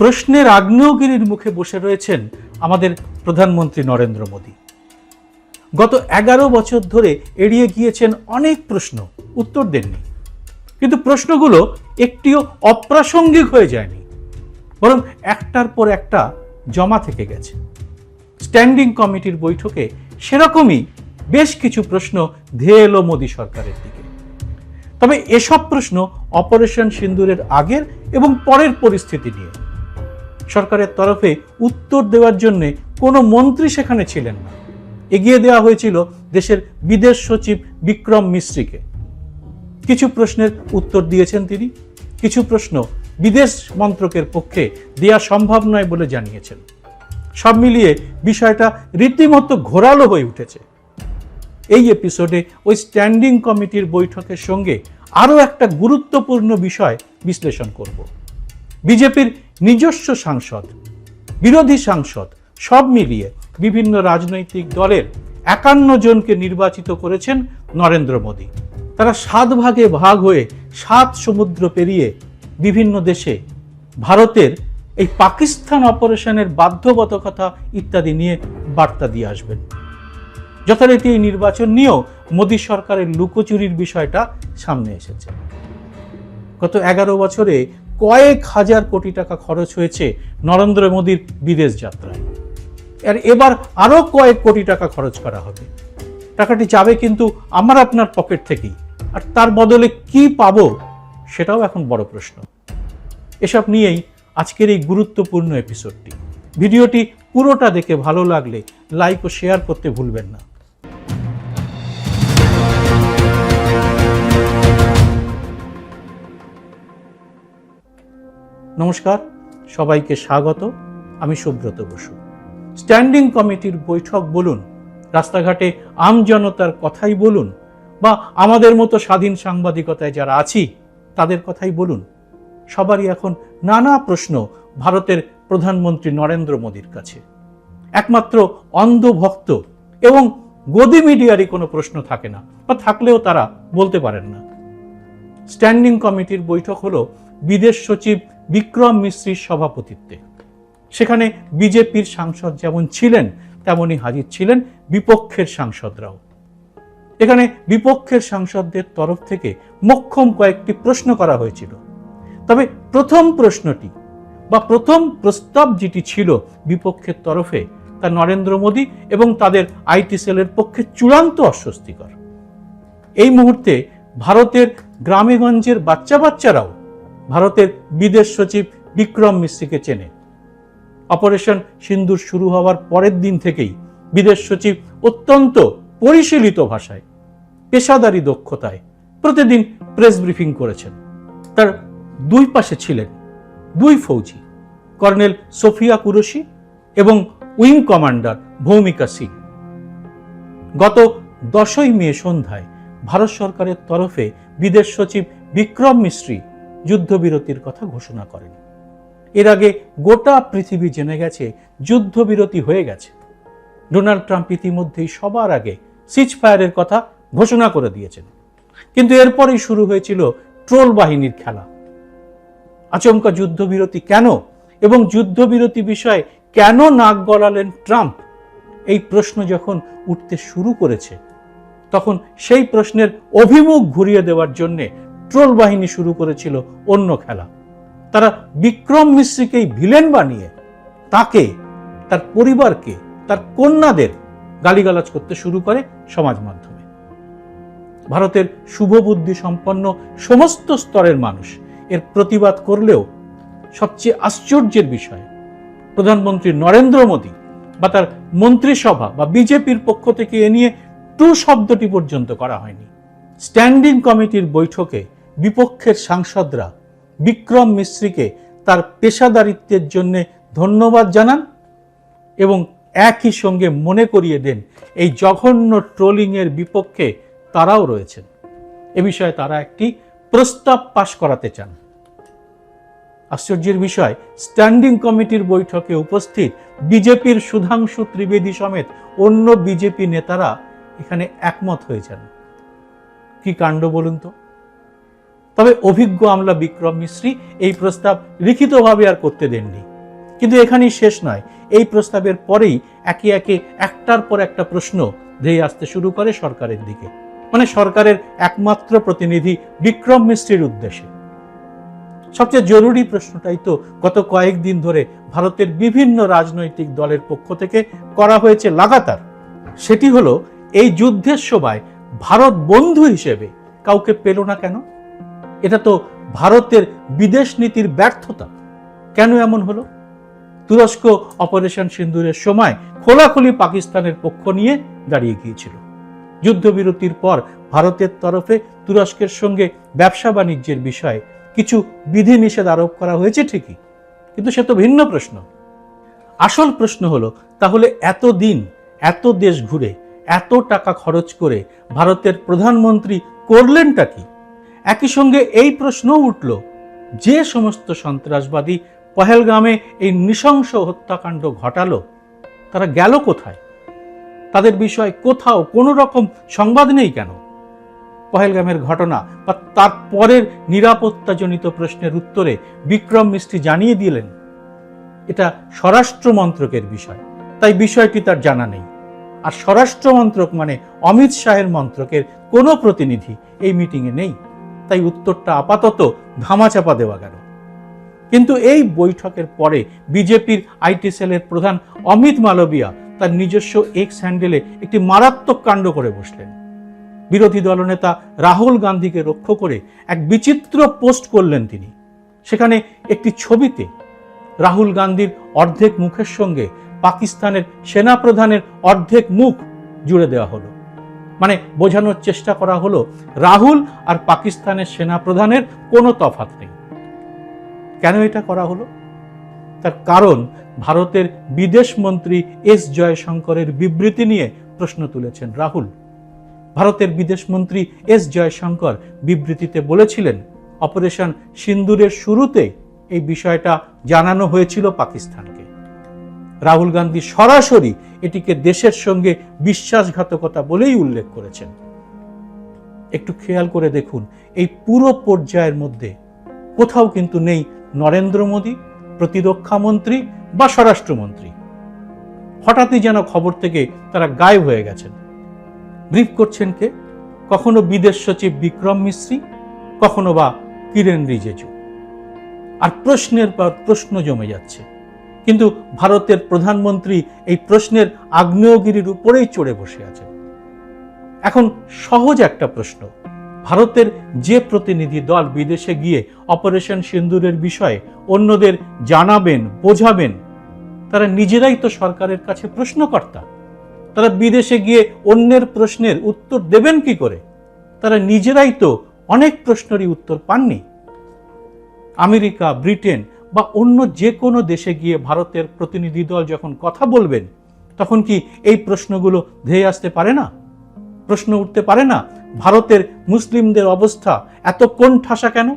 প্রশ্নের আগ্নেয়গিরির মুখে বসে রয়েছেন আমাদের প্রধানমন্ত্রী নরেন্দ্র মোদী। গত এগারো বছর ধরে এড়িয়ে গিয়েছেন অনেক প্রশ্ন, উত্তর দেননি। কিন্তু প্রশ্নগুলো একটিও অপ্রাসঙ্গিক হয়ে যায়নি, বরং একটার পর একটা জমা থেকে গেছে। স্ট্যান্ডিং কমিটির বৈঠকে সেরকমই বেশ কিছু প্রশ্ন ধেয়ে এলো মোদী সরকারের দিকে। তবে এসব প্রশ্ন অপারেশন সিন্দুরের আগের এবং পরের পরিস্থিতি নিয়ে। সরকারের তরফে উত্তর দেওয়ার জন্য কোনো মন্ত্রী সেখানে ছিলেন না। এগিয়ে দেওয়া হয়েছিল দেশের বিদেশ সচিব বিক্রম মিশ্রিকে কিছু প্রশ্নের উত্তর দিয়েছেন তিনি, কিছু প্রশ্ন বিদেশ মন্ত্রকের পক্ষে দেওয়া সম্ভব নয় বলে জানিয়েছেন। সব মিলিয়ে বিষয়টা রীতিমতো ঘোরালো হয়ে উঠেছে। এই এপিসোডে ওই স্ট্যান্ডিং কমিটির বৈঠকের সঙ্গে আরও একটা গুরুত্বপূর্ণ বিষয় বিশ্লেষণ করব। বিজেপির নিজস্ব সাংসদ, বিরোধী সাংসদ, সব মিলিয়ে বিভিন্ন রাজনৈতিক দলের একান্ন জনকে নির্বাচিত করেছেন নরেন্দ্র মোদী। তারা সাত ভাগে ভাগ হয়ে সাত সমুদ্র পেরিয়ে বিভিন্ন দেশে ভারতের এই পাকিস্তান অপারেশনের বাধ্যবাধকতা ইত্যাদি নিয়ে বার্তা দিয়ে আসবেন। যথারীতি এই নির্বাচন নিয়েও মোদী সরকারের লুকোচুরির বিষয়টা সামনে এসেছে। গত এগারো বছরে কয়েক হাজার কোটি টাকা খরচ হয়েছে নরেন্দ্র মোদীর বিদেশ যাত্রায়। আর এবার আরও কয়েক কোটি টাকা খরচ করা হবে। টাকাটি যাবে কিন্তু আমার আপনার পকেট থেকেই। আর তার বদলে কি পাব সেটাও এখন বড় প্রশ্ন। এসব নিয়েই আজকের এই গুরুত্বপূর্ণ এপিসোডটি ভিডিওটি পুরোটা দেখে ভালো লাগলে লাইক ও শেয়ার করতে ভুলবেন না। নমস্কার, সবাইকে স্বাগত। আমি সুব্রত বসু। স্ট্যান্ডিং কমিটির বৈঠক বলুন, রাস্তাঘাটে আমজনতার কথাই বলুন, বা আমাদের মতো স্বাধীন সাংবাদিকতায় যারা আছি, তাদের কথাই বলুন। সবারই এখন নানা প্রশ্ন ভারতের প্রধানমন্ত্রী নরেন্দ্র মোদীর কাছে। একমাত্র অন্ধভক্ত এবং গদি মিডিয়ারই কোনো প্রশ্ন থাকে না, বা থাকলেও তারা বলতে পারেন না। স্ট্যান্ডিং কমিটির বৈঠক হলো বিদেশ সচিব বিক্রম মিশ্রির সভাপতিত্বে। সেখানে বিজেপির সাংসদ যেমন ছিলেন, তেমনই হাজির ছিলেন বিপক্ষের সাংসদরাও। এখানে বিপক্ষের সাংসদদের তরফ থেকে মক্ষম কয়েকটি প্রশ্ন করা হয়েছিল। তবে প্রথম প্রশ্নটি বা প্রথম প্রস্তাব যেটি ছিল বিপক্ষের তরফে তা নরেন্দ্র মোদী এবং তাদের আইটি সেলের পক্ষে চূড়ান্ত অস্বস্তিকর। এই মুহূর্তে ভারতের গ্রামেগঞ্জের বাচ্চা বাচ্চারাও ভারতের বিদেশ সচিব বিক্রম মিশ্রিকে চেনে। অপারেশন সিন্দুর শুরু হওয়ার পরের দিন থেকেই বিদেশ সচিব অত্যন্ত পরিশীলিত ভাষায়, পেশাদারি দক্ষতায় প্রতিদিন প্রেস ব্রিফিং করেছেন। তার দুই পাশে ছিলেন দুই ফৌজি, কর্নেল সোফিয়া কুরশি এবং উইং কমান্ডার ভৌমিকা সিং। গত দশই মে সন্ধ্যায় ভারত সরকারের তরফে বিদেশ সচিব বিক্রম মিশ্রি যুদ্ধবিরতির কথা ঘোষণা করেন। এর আগে গোটা পৃথিবী জেনে গেছে, যুদ্ধবিরতি হয়ে গেছে। ডোনাল্ড ট্রাম্প ইতিমধ্যেই সবার আগে সিচ ফায়ারের কথা ঘোষণা করে দিয়েছেন। কিন্তু এরপরেই শুরু হয়েছিল ট্রোল বাহিনীর খেলা। আচমকা যুদ্ধবিরতি কেন এবং যুদ্ধবিরতি বিষয়ে কেন নাক গলালেন ট্রাম্প? এই প্রশ্ন যখন উঠতে শুরু করেছে, তখন সেই প্রশ্নের অভিমুখ ঘুরিয়ে দেওয়ার জন্যে ট্রোল বাহিনী শুরু করেছিল অন্য খেলা। তারা বিক্রম মিশ্রিকেই ভিলেন বানিয়ে তাকে, তার পরিবারকে, তার কন্যাদের গালিগালাজ করতে শুরু করে সমাজ মাধ্যমে। ভারতের শুভবুদ্ধি সম্পন্ন সমস্ত স্তরের মানুষ এর প্রতিবাদ করলেও সবচেয়ে আশ্চর্যের বিষয়, প্রধানমন্ত্রী নরেন্দ্র মোদী বা তার মন্ত্রিসভা বা বিজেপির পক্ষ থেকে এ নিয়ে টু শব্দটি পর্যন্ত করা হয়নি। স্ট্যান্ডিং কমিটির বৈঠকে বিপক্ষের সাংসদরা বিক্রম মিশ্রিকে তার পেশাদারিত্বের জন্য ধন্যবাদ জানান এবং একই সঙ্গে মনে করিয়ে দেন এই জঘন্য ট্রোলিংয়ের বিপক্ষে তারাও রয়েছেন। এ বিষয়ে তারা একটি প্রস্তাব পাশ করাতে চান। আশ্চর্যের বিষয়, স্ট্যান্ডিং কমিটির বৈঠকে উপস্থিত বিজেপির সুধাংশু ত্রিবেদী সমেত অন্য বিজেপি নেতারা এখানে একমত হয়েছেন কি কাণ্ড বলুন তো? তবে অভিজ্ঞ আমলা বিক্রম মিশ্রি এই প্রস্তাব লিখিতভাবে আর করতে দেননি। কিন্তু এখানেই শেষ নয়। এই প্রস্তাবের পরেই একে একে একটার পর একটা প্রশ্ন ধেয়ে আসতে শুরু করে সরকারের দিকে। মানে সরকারের একমাত্র প্রতিনিধি বিক্রম মিস্ত্রির উদ্দেশ্যে। সবচেয়ে জরুরি প্রশ্নটাই তো গত কয়েকদিন ধরে ভারতের বিভিন্ন রাজনৈতিক দলের পক্ষ থেকে করা হয়েছে লাগাতার। সেটি হলো, এই যুদ্ধের সময় ভারত বন্ধু হিসেবে কাউকে পেল না কেন? এটা তো ভারতের বিদেশ নীতির ব্যর্থতা। কেন এমন হলো? তুরস্ক অপারেশন সিন্দুরের সময় খোলাখুলি পাকিস্তানের পক্ষ নিয়ে দাঁড়িয়ে গিয়েছিল। যুদ্ধবিরতির পর ভারতের তরফে তুরস্কের সঙ্গে ব্যবসা বাণিজ্যের বিষয়ে কিছু বিধিনিষেধ আরোপ করা হয়েছে ঠিকই, কিন্তু সে তো ভিন্ন প্রশ্ন। আসল প্রশ্ন হলো, তাহলে এত দিন এত দেশ ঘুরে, এত টাকা খরচ করে ভারতের প্রধানমন্ত্রী করলেনটা কি? একই সঙ্গে এই প্রশ্নও উঠল, যে সমস্ত সন্ত্রাসবাদী পহেলগামে এই নৃশংস হত্যাকাণ্ড ঘটালো, তারা গেল কোথায়? তাদের বিষয়ে কোথাও কোনো রকম সংবাদ নেই কেন? পহেলগামের ঘটনা বা তার পরের নিরাপত্তাজনিত প্রশ্নের উত্তরে বিক্রম মিস্ত্রি জানিয়ে দিলেন, এটা স্বরাষ্ট্র মন্ত্রকের বিষয়, তাই বিষয়টি তার জানা নেই। আর স্বরাষ্ট্র মন্ত্রক মানে অমিত শাহের মন্ত্রকের কোনো প্রতিনিধি এই মিটিংয়ে নেই। তাই উত্তরটা আপাতত ধামাচাপা দেওয়া গেল। কিন্তু এই বৈঠকের পরে বিজেপির আইটি সেলের প্রধান অমিত মালবিয়া তার নিজস্ব এক্স হ্যান্ডেলে একটি মারাত্মক কাণ্ড করে বসলেন। বিরোধী দলনেতা রাহুল গান্ধীকে রক্ষ করে এক বিচিত্র পোস্ট করলেন তিনি। সেখানে একটি ছবিতে রাহুল গান্ধীর অর্ধেক মুখের সঙ্গে পাকিস্তানের সেনাপ্রধানের অর্ধেক মুখ জুড়ে দেওয়া হলো। মানে বোঝানোর চেষ্টা করা হলো, রাহুল আর পাকিস্তানের সেনাপ্রধানের কোনো তফাৎ নেই। কেন এটা করা হলো? তার কারণ ভারতের বিদেশ মন্ত্রী এস জয়শঙ্করের বিবৃতি নিয়ে প্রশ্ন তুলেছেন রাহুল। ভারতের বিদেশ মন্ত্রী এস জয়শঙ্কর বিবৃতিতে বলেছিলেন, অপারেশন সিন্দুরের শুরুতে এই বিষয়টা জানানো হয়েছিল পাকিস্তানকে। রাহুল গান্ধী সরাসরি এটিকে দেশের সঙ্গে বিশ্বাসঘাতকতা বলেই উল্লেখ করেছেন। একটু খেয়াল করে দেখুন, এই পুরো পর্যায়ের মধ্যে কোথাও কিন্তু নেই নরেন্দ্র মোদী, প্রতিরক্ষা মন্ত্রী বা স্বরাষ্ট্রমন্ত্রী। হঠাৎই যেন খবর থেকে তারা গায়েব হয়ে গেছেন। ব্রিফ করছেন কে? কখনো বিদেশ সচিব বিক্রম মিশ্রি কখনো বা কিরেন রিজেজু। আর প্রশ্নের পর প্রশ্ন জমে যাচ্ছে কিন্তু ভারতের প্রধানমন্ত্রী এই প্রশ্নের আগ্নেয়গিরির উপরেই চড়ে বসে আছেন। এখন সহজ একটা প্রশ্ন। ভারতের যে প্রতিনিধি দল বিদেশে গিয়ে অপারেশন সিন্দুরের বিষয়ে অন্যদের জানাবেন, বোঝাবেন, তারা নিজেরাই তো সরকারের কাছে প্রশ্নকর্তা। তারা বিদেশে গিয়ে অন্যের প্রশ্নের উত্তর দেবেন কি করে? তারা নিজেরাই তো অনেক প্রশ্নেরই উত্তর পাননি। আমেরিকা, ব্রিটেন বা অন্য যে কোনো দেশে গিয়ে ভারতের প্রতিনিধি দল যখন কথা বলবেন, তখন কি এই প্রশ্নগুলো ধেয়ে আসতে পারে না? প্রশ্ন উঠতে পারে না, ভারতের মুসলিমদের অবস্থা এত কোন ঠাসা কেন?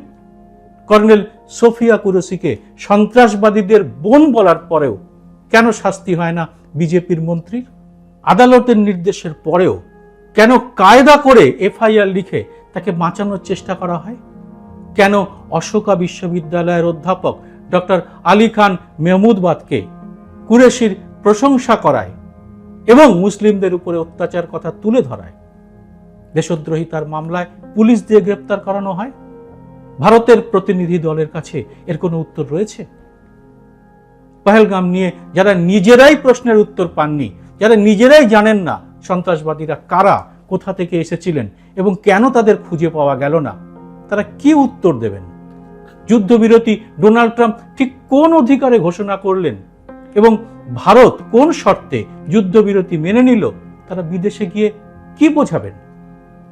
কর্নেল সোফিয়া কুরসিকে সন্ত্রাসবাদীদের বোন বলার পরেও কেন শাস্তি হয় না বিজেপির মন্ত্রীর? আদালতের নির্দেশের পরেও কেন কায়দা করে এফআইআর লিখে তাকে বাঁচানোর চেষ্টা করা হয়? কেন অশোকা বিশ্ববিদ্যালয়ের অধ্যাপক ডক্টর আলী খান মেহমুদবাদকে কুরেশির প্রশংসা করায় এবং মুসলিমদের উপরে অত্যাচার কথা তুলে ধরায়। দেশদ্রোহিতার মামলায় পুলিশ দিয়ে গ্রেপ্তার করানো হয়। ভারতের প্রতিনিধি দলের কাছে এর কোনো উত্তর রয়েছে? পহেলগাম নিয়ে যারা নিজেরাই প্রশ্নের উত্তর পাননি, যারা নিজেরাই জানেন না সন্ত্রাসবাদীরা কারা, কোথা থেকে এসেছিলেন এবং কেন তাদের খুঁজে পাওয়া গেল না, তারা কি উত্তর দেবেন? যুদ্ধবিরতি ডোনাল্ড ট্রাম্প ঠিক কোন অধিকারে ঘোষণা করলেন? এবং ভারত কোন শর্তে যুদ্ধবিরতি মেনে নিল? তারা বিদেশে গিয়ে কি বোঝাবেন?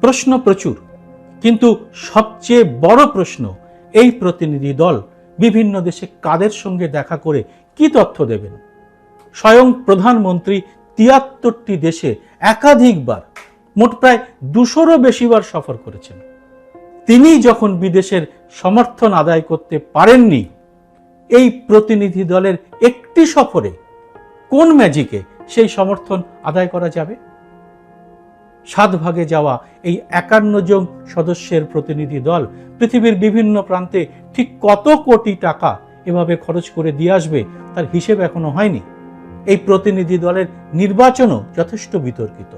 প্রশ্ন প্রচুর। কিন্তু সবচেয়ে বড় প্রশ্ন, এই প্রতিনিধি দল বিভিন্ন দেশে কাদের সঙ্গে দেখা করে কি তথ্য দেবেন? স্বয়ং প্রধানমন্ত্রী তিয়াত্তরটি দেশে একাধিকবার মোট প্রায় দুশোরও বেশিবার সফর করেছেন। তিনি যখন বিদেশের সমর্থন আদায় করতে পারেননি, এই প্রতিনিধি দলের একটি সফরে কোন ম্যাজিকে সেই সমর্থন আদায় করা যাবে? সাত ভাগে যাওয়া এই একান্ন জন সদস্যের প্রতিনিধি দল পৃথিবীর বিভিন্ন প্রান্তে ঠিক কত কোটি টাকা এভাবে খরচ করে দিয়ে আসবে তার হিসেব এখনও হয়নি। এই প্রতিনিধি দলের নির্বাচনও যথেষ্ট বিতর্কিত।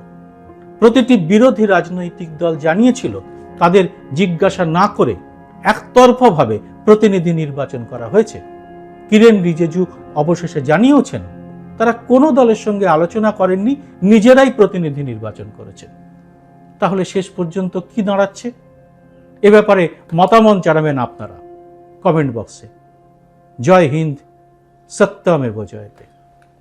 প্রতিটি বিরোধী রাজনৈতিক দল জানিয়েছিল তাদের জিজ্ঞাসা না করে একতরফাভাবে প্রতিনিধি নির্বাচন করা হয়েছে। কিরেন রিজেজু অবশেষে জানিয়েছেন, তারা কোনো দলের সঙ্গে আলোচনা করেননি, নিজেরাই প্রতিনিধি নির্বাচন করেছেন। তাহলে শেষ পর্যন্ত কি দাঁড়াচ্ছে? এ ব্যাপারে মতামত জানাবেন আপনারা। কমেন্ট বক্সে। জয় হিন্দ, সত্যমেব জয়তে।